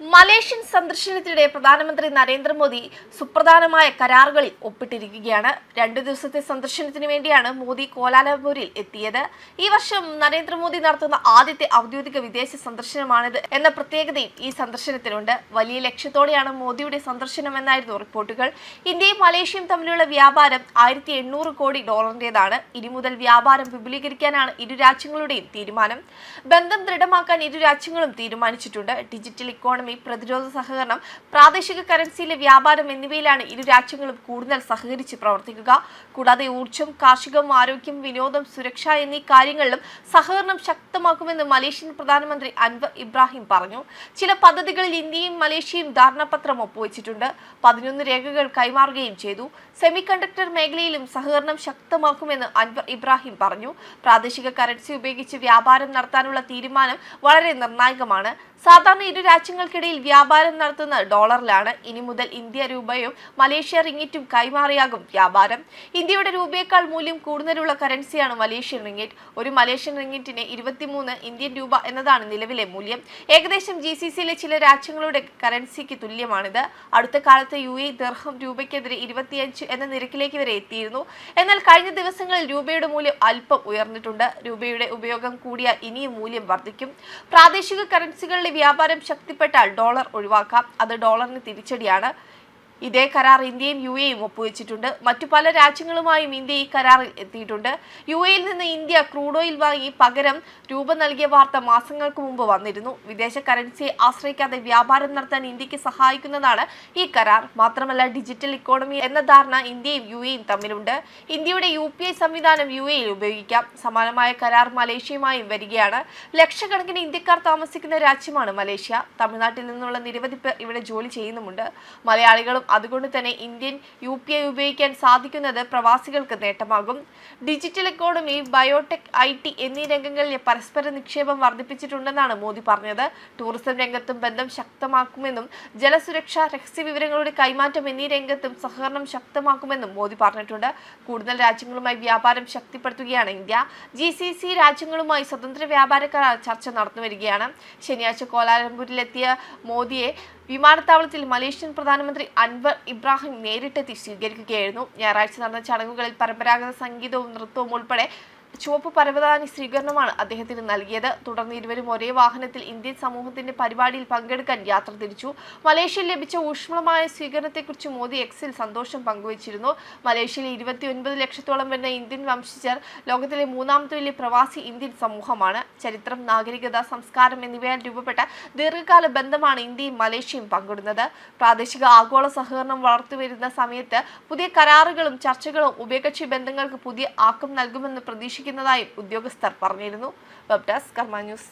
Malaysian സന്ദർശനത്തിനിടെ പ്രധാനമന്ത്രി നരേന്ദ്രമോദി സുപ്രധാനമായ കരാറുകളിൽ ഒപ്പിട്ടിരിക്കുകയാണ്. രണ്ടു ദിവസത്തെ സന്ദർശനത്തിന് വേണ്ടിയാണ് മോദി കോലാലംപൂരിൽ എത്തിയത്. ഈ വർഷം നരേന്ദ്രമോദി നടത്തുന്ന ആദ്യത്തെ ഔദ്യോഗിക വിദേശ സന്ദർശനമാണിത് എന്ന പ്രത്യേകതയും ഈ സന്ദർശനത്തിനുണ്ട്. വലിയ ലക്ഷ്യത്തോടെയാണ് മോദിയുടെ സന്ദർശനം എന്നായിരുന്നു റിപ്പോർട്ടുകൾ. ഇന്ത്യയും മലേഷ്യയും തമ്മിലുള്ള വ്യാപാരം ആയിരത്തി എണ്ണൂറ് കോടി ഡോളറിന്റേതാണ്. ഇനി മുതൽ വ്യാപാരം വിപുലീകരിക്കാനാണ് ഇരു രാജ്യങ്ങളുടെയും തീരുമാനം. ബന്ധം ദൃഢമാക്കാൻ ഇരു രാജ്യങ്ങളും തീരുമാനിച്ചിട്ടുണ്ട്. ഡിജിറ്റൽ ഇക്കോണമി പ്രതിരോധ സഹകരണം പ്രാദേശിക കറൻസിയിലെ വ്യാപാരം എന്നിവയിലാണ് ഇരു രാജ്യങ്ങളും കൂടുതൽ സഹകരിച്ച് പ്രവർത്തിക്കുക. കൂടാതെ ഊർജം കാർഷികം ആരോഗ്യം വിനോദം സുരക്ഷ എന്നീ കാര്യങ്ങളിലും സഹകരണം ശക്തമാക്കുമെന്ന് മലേഷ്യൻ പ്രധാനമന്ത്രി അൻവർ ഇബ്രാഹിം പറഞ്ഞു. ചില പദ്ധതികളിൽ ഇന്ത്യയും മലേഷ്യയും ധാരണാപത്രം ഒപ്പുവെച്ചിട്ടുണ്ട്. പതിനൊന്ന് രേഖകൾ കൈമാറുകയും ചെയ്തു. സെമി കണ്ടക്ടർ മേഖലയിലും സഹകരണം ശക്തമാക്കുമെന്ന് അൻവർ ഇബ്രാഹിം പറഞ്ഞു. പ്രാദേശിക കറൻസി ഉപയോഗിച്ച് വ്യാപാരം നടത്താനുള്ള തീരുമാനം വളരെ നിർണായകമാണ്. സാധാരണ ഇരു രാജ്യങ്ങൾക്കിടയിൽ വ്യാപാരം നടത്തുന്ന ഡോളറിലാണ് ഇനി മുതൽ ഇന്ത്യ രൂപയും മലേഷ്യ റിങ്ങിറ്റും കൈമാറിയാകും വ്യാപാരം. ഇന്ത്യയുടെ രൂപയേക്കാൾ മൂല്യം കൂടുതലുള്ള കറൻസിയാണ് മലേഷ്യൻ റിങ്ങിറ്റ് ഒരു മലേഷ്യൻ റിങ്ങിറ്റിന് ഇരുപത്തിമൂന്ന് ഇന്ത്യൻ രൂപ എന്നതാണ് നിലവിലെ മൂല്യം. ഏകദേശം ജി സി സിയിലെ ചില രാജ്യങ്ങളുടെ കറൻസിക്ക് തുല്യമാണിത്. അടുത്ത കാലത്ത് യു എ ദർഹം രൂപയ്ക്കെതിരെ ഇരുപത്തിയഞ്ച് എന്ന നിരക്കിലേക്ക് വരെ എത്തിയിരുന്നു. എന്നാൽ കഴിഞ്ഞ ദിവസങ്ങളിൽ രൂപയുടെ മൂല്യം അല്പം ഉയർന്നിട്ടുണ്ട്. രൂപയുടെ ഉപയോഗം കൂടിയാൽ ഇനിയും മൂല്യം വർദ്ധിക്കും. പ്രാദേശിക കറൻസികളുടെ വ്യാപാരം ശക്തിപ്പെട്ടാൽ ഡോളർ ഒഴിവാക്കാം. അത് ഡോളറിന് തിരിച്ചടിയാണ്. ഇതേ കരാർ ഇന്ത്യയും യു എയും ഒപ്പുവെച്ചിട്ടുണ്ട്. മറ്റു പല രാജ്യങ്ങളുമായും ഇന്ത്യ ഈ കരാറിൽ എത്തിയിട്ടുണ്ട്. യു എയിൽ നിന്ന് ഇന്ത്യ ക്രൂഡ് ഓയിൽ വാങ്ങി പകരം രൂപ നൽകിയ വാർത്ത മാസങ്ങൾക്ക് മുമ്പ് വന്നിരുന്നു. വിദേശ കറൻസിയെ ആശ്രയിക്കാതെ വ്യാപാരം നടത്താൻ ഇന്ത്യയ്ക്ക് സഹായിക്കുന്നതാണ് ഈ കരാർ. മാത്രമല്ല ഡിജിറ്റൽ ഇക്കോണമി എന്ന ധാരണ ഇന്ത്യയും യു എയും തമ്മിലുണ്ട്. ഇന്ത്യയുടെ യു പി ഐ സംവിധാനം യു എയിൽ ഉപയോഗിക്കാം. സമാനമായ കരാർ മലേഷ്യയുമായും വരികയാണ്. ലക്ഷക്കണക്കിന് ഇന്ത്യക്കാർ താമസിക്കുന്ന രാജ്യമാണ് മലേഷ്യ. തമിഴ്നാട്ടിൽ നിന്നുള്ള നിരവധി പേർ ഇവിടെ ജോലി ചെയ്യുന്നുമുണ്ട്. മലയാളികളും അതുകൊണ്ട് തന്നെ ഇന്ത്യൻ യു പി ഐ ഉപയോഗിക്കാൻ സാധിക്കുന്നത് പ്രവാസികൾക്ക് നേട്ടമാകും. Digital economy biotech I T എന്നീ രംഗങ്ങളിൽ പരസ്പര നിക്ഷേപം വർദ്ധിപ്പിച്ചിട്ടുണ്ടെന്നാണ് മോദി പറഞ്ഞത്. ടൂറിസം രംഗത്തും ബന്ധം ശക്തമാക്കുമെന്നും ജലസുരക്ഷ രഹസ്യ വിവരങ്ങളുടെ കൈമാറ്റം എന്നീ രംഗത്തും സഹകരണം ശക്തമാക്കുമെന്നും മോദി പറഞ്ഞിട്ടുണ്ട്. കൂടുതൽ രാജ്യങ്ങളുമായി വ്യാപാരം ശക്തിപ്പെടുത്തുകയാണ് ഇന്ത്യ. ജി സി സി രാജ്യങ്ങളുമായി സ്വതന്ത്ര വ്യാപാര കരാർ ചർച്ച നടന്നു വരികയാണ്. ശനിയാഴ്ച കോലാലംപൂരിലെത്തിയ മോദിയെ വിമാനത്താവളത്തിൽ മലേഷ്യൻ പ്രധാനമന്ത്രി അൻവർ ഇബ്രാഹിം നേരിട്ടെത്തി സ്വീകരിക്കുകയായിരുന്നു. ഞായറാഴ്ച നടന്ന ചടങ്ങുകളിൽ പരമ്പരാഗത സംഗീതവും നൃത്തവും ഉൾപ്പെടെ ചുവപ്പ് പരവതാനി സ്വീകരണമാണ് അദ്ദേഹത്തിന് നൽകിയത്. തുടർന്ന് ഇരുവരും ഒരേ വാഹനത്തിൽ ഇന്ത്യൻ സമൂഹത്തിന്റെ പരിപാടിയിൽ പങ്കെടുക്കാൻ യാത്ര തിരിച്ചു. മലേഷ്യയിൽ ലഭിച്ച ഊഷ്മളമായ സ്വീകരണത്തെക്കുറിച്ച് മോദി എക്സിൽ സന്തോഷം പങ്കുവച്ചിരുന്നു. മലേഷ്യയിലെ ഇരുപത്തിയൊൻപത് ലക്ഷത്തോളം വരുന്ന ഇന്ത്യൻ വംശജർ ലോകത്തിലെ മൂന്നാമത്തെ വലിയ പ്രവാസി ഇന്ത്യൻ സമൂഹമാണ്. ചരിത്രം നാഗരികത സംസ്കാരം എന്നിവയാൽ രൂപപ്പെട്ട ദീർഘകാല ബന്ധമാണ് ഇന്ത്യയും മലേഷ്യയും പങ്കിടുന്നത്. പ്രാദേശിക ആഗോള സഹകരണം വളർത്തുവരുന്ന സമയത്ത് പുതിയ കരാറുകളും ചർച്ചകളും ഉഭയകക്ഷി ബന്ധങ്ങൾക്ക് പുതിയ ആക്കം നൽകുമെന്ന് പ്രതീക്ഷിക്കുന്നതായും ഉദ്യോഗസ്ഥർ പറഞ്ഞിരുന്നു. Web desk Karma news.